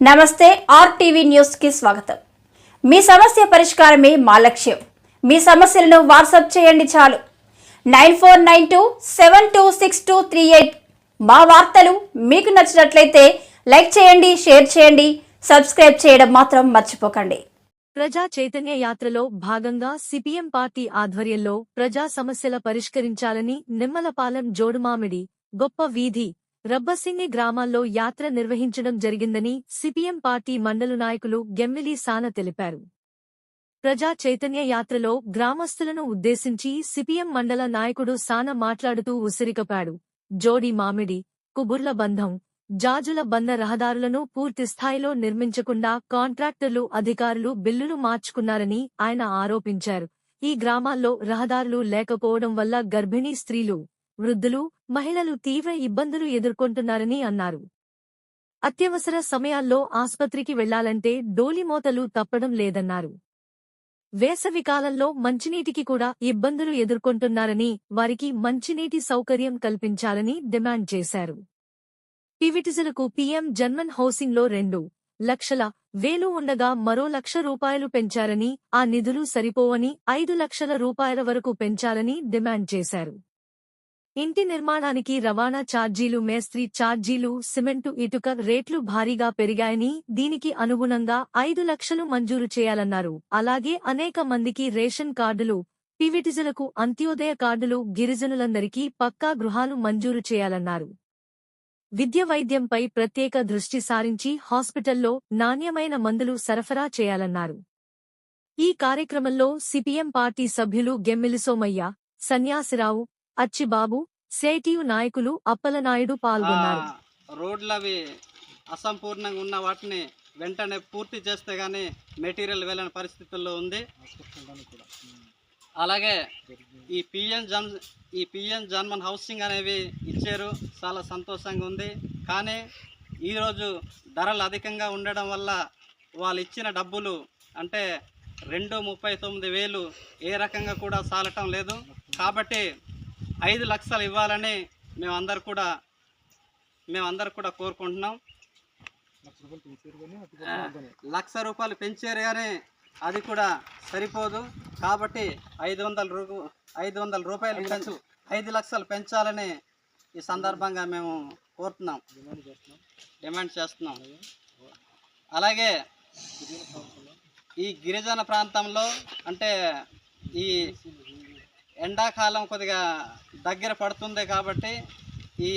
నమస్తే ఆర్టీవీ న్యూస్కి స్వాగతం. మీ సమస్య పరిష్కారమే మా లక్ష్యం. మీ సమస్యలను వాట్సాప్ చేయండి చాలు. Nine four nine two seven two six two three eight మా వార్తలు మీకు నచ్చినట్లయితే లైక్ చేయండి షేర్ చేయండి సబ్స్క్రైబ్ చేయడం మాత్రం మర్చిపోకండి. ప్రజా చైతన్య యాత్రలో భాగంగా సిపిఎం పార్టీ ఆధ్వర్యంలో ప్రజా సమస్యల పరిష్కరించాలని నిమ్మలపాలెం జోడుమామిడి గొప్ప వీధి రబ్బసింగి గ్రామాల్లో యాత్ర నిర్వహించడం జరిగిందని సిపిఎం పార్టీ మండలు నాయకులు గెమ్మిలి సాన తెలిపారు. ప్రజా చైతన్య యాత్రలో గ్రామస్తులను ఉద్దేశించి సిపిఎం మండల నాయకుడు సాన మాట్లాడుతూ ఉసిరికపాడు జోడి మామిడి కుబుర్ల బంధం జాజుల బంద రహదారులను పూర్తిస్థాయిలో నిర్మించకుండా కాంట్రాక్టర్లు అధికారులు బిల్లులు మార్చుకున్నారని ఆయన ఆరోపించారు. ఈ గ్రామాల్లో రహదారులు లేకపోవడం వల్ల గర్భిణీ స్త్రీలు వృద్ధులు మహిళలు తీవ్ర ఇబ్బందులు ఎదుర్కొంటున్నారని అన్నారు. అత్యవసర సమయాల్లో ఆస్పత్రికి వెళ్ళాలంటే డోలిమోతలు తప్పడం లేదన్నారు. వేసవికాలంలో మంచినీటికి కూడా ఇబ్బందులు ఎదుర్కొంటున్నారని వారికి మంచినీటి సౌకర్యం కల్పించాలని డిమాండ్ చేశారు. పివిటిజలకు పీఎం జన్మన్ హౌసింగ్లో రెండు లక్షల వేలు ఉండగా మరో లక్ష రూపాయలు పెంచారని ఆ నిధులు సరిపోవని ఐదు లక్షల రూపాయల వరకు పెంచాలని డిమాండ్ చేశారు. ఇంటి నిర్మాణానికి రవాణా ఛార్జీలు మేస్త్రీ ఛార్జీలు సిమెంటు ఇటుక రేట్లు భారీగా పెరిగాయని దీనికి అనుగుణంగా ఐదు లక్షలు మంజూరు చేయాలన్నారు. అలాగే అనేక మందికి రేషన్ కార్డులు పివిటిజులకు అంత్యోదయ కార్డులు గిరిజనులందరికీ పక్కా గృహాలు మంజూరు చేయాలన్నారు. విద్య వైద్యంపై ప్రత్యేక దృష్టి సారించి హాస్పిటల్లో నాణ్యమైన మందులు సరఫరా చేయాలన్నారు. ఈ కార్యక్రమంలో సిపిఎం పార్టీ సభ్యులు గెమ్మిలిసోమయ్య సన్యాసిరావు అచ్చిబాబు సేటియు నాయకులు అప్పలనాయుడు పాల్గొన్నారు. రోడ్లవి రోడ్లు అవి అసంపూర్ణంగా ఉన్న వాటిని వెంటనే పూర్తి చేస్తే గానీ మెటీరియల్ వెళ్ళని పరిస్థితుల్లో ఉంది. అలాగే ఈ పిఎం జన్ ఈ పిఎం జన్మన్ హౌసింగ్ అనేవి ఇచ్చారు. చాలా సంతోషంగా ఉంది. కానీ ఈరోజు ధరలు అధికంగా ఉండడం వల్ల వాళ్ళు ఇచ్చిన డబ్బులు అంటే రెండు ముప్పై తొమ్మిది వేలు ఏ రకంగా కూడా సాలటం లేదు. కాబట్టి ఐదు లక్షలు ఇవ్వాలని మేమందరు కూడా మేమందరు కూడా కోరుకుంటున్నాం. లక్ష రూపాయలు పెంచారు కానీ అది కూడా సరిపోదు. కాబట్టి ఐదు వందల రూ ఐదు వందల రూపాయలు పెంచు ఐదు లక్షలు పెంచాలని ఈ సందర్భంగా మేము కోరుతున్నాం. డిమాండ్ చేస్తున్నాం. అలాగే ఈ గిరిజన ప్రాంతంలో అంటే ఈ ఎండాకాలం కొద్దిగా దగ్గర పడుతుంది కాబట్టి ఈ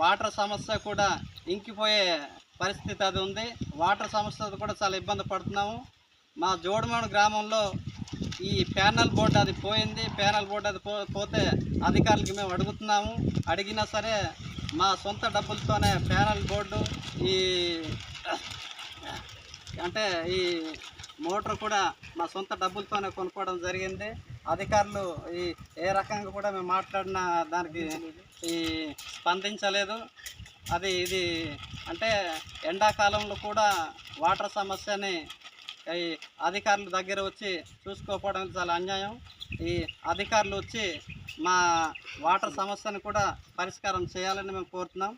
వాటర్ సమస్య కూడా ఇంకిపోయే పరిస్థితి అది ఉంది. వాటర్ సమస్య కూడా చాలా ఇబ్బంది పడుతున్నాము. మా జోడుమాను గ్రామంలో ఈ ప్యానల్ బోర్డు అది పోయింది. ప్యానల్ బోర్డు అది పోతే అధికారులకి మేము అడుగుతున్నాము. అడిగినా సరే మా సొంత డబ్బులతోనే ప్యానల్ బోర్డు ఈ అంటే ఈ మోటార్ కూడా మా సొంత డబ్బులతోనే కొనుక్కోవడం జరిగింది. అధికారులు ఈ ఏ రకంగా కూడా మేము మాట్లాడిన దానికి ఈ స్పందించలేదు. అది ఇది అంటే ఎండాకాలంలో కూడా వాటర్ సమస్యని ఈ అధికారుల దగ్గర వచ్చి చూసుకోకపోవడం చాలా అన్యాయం. ఈ అధికారులు వచ్చి మా వాటర్ సమస్యను కూడా పరిష్కారం చేయాలని మేము కోరుతున్నాం.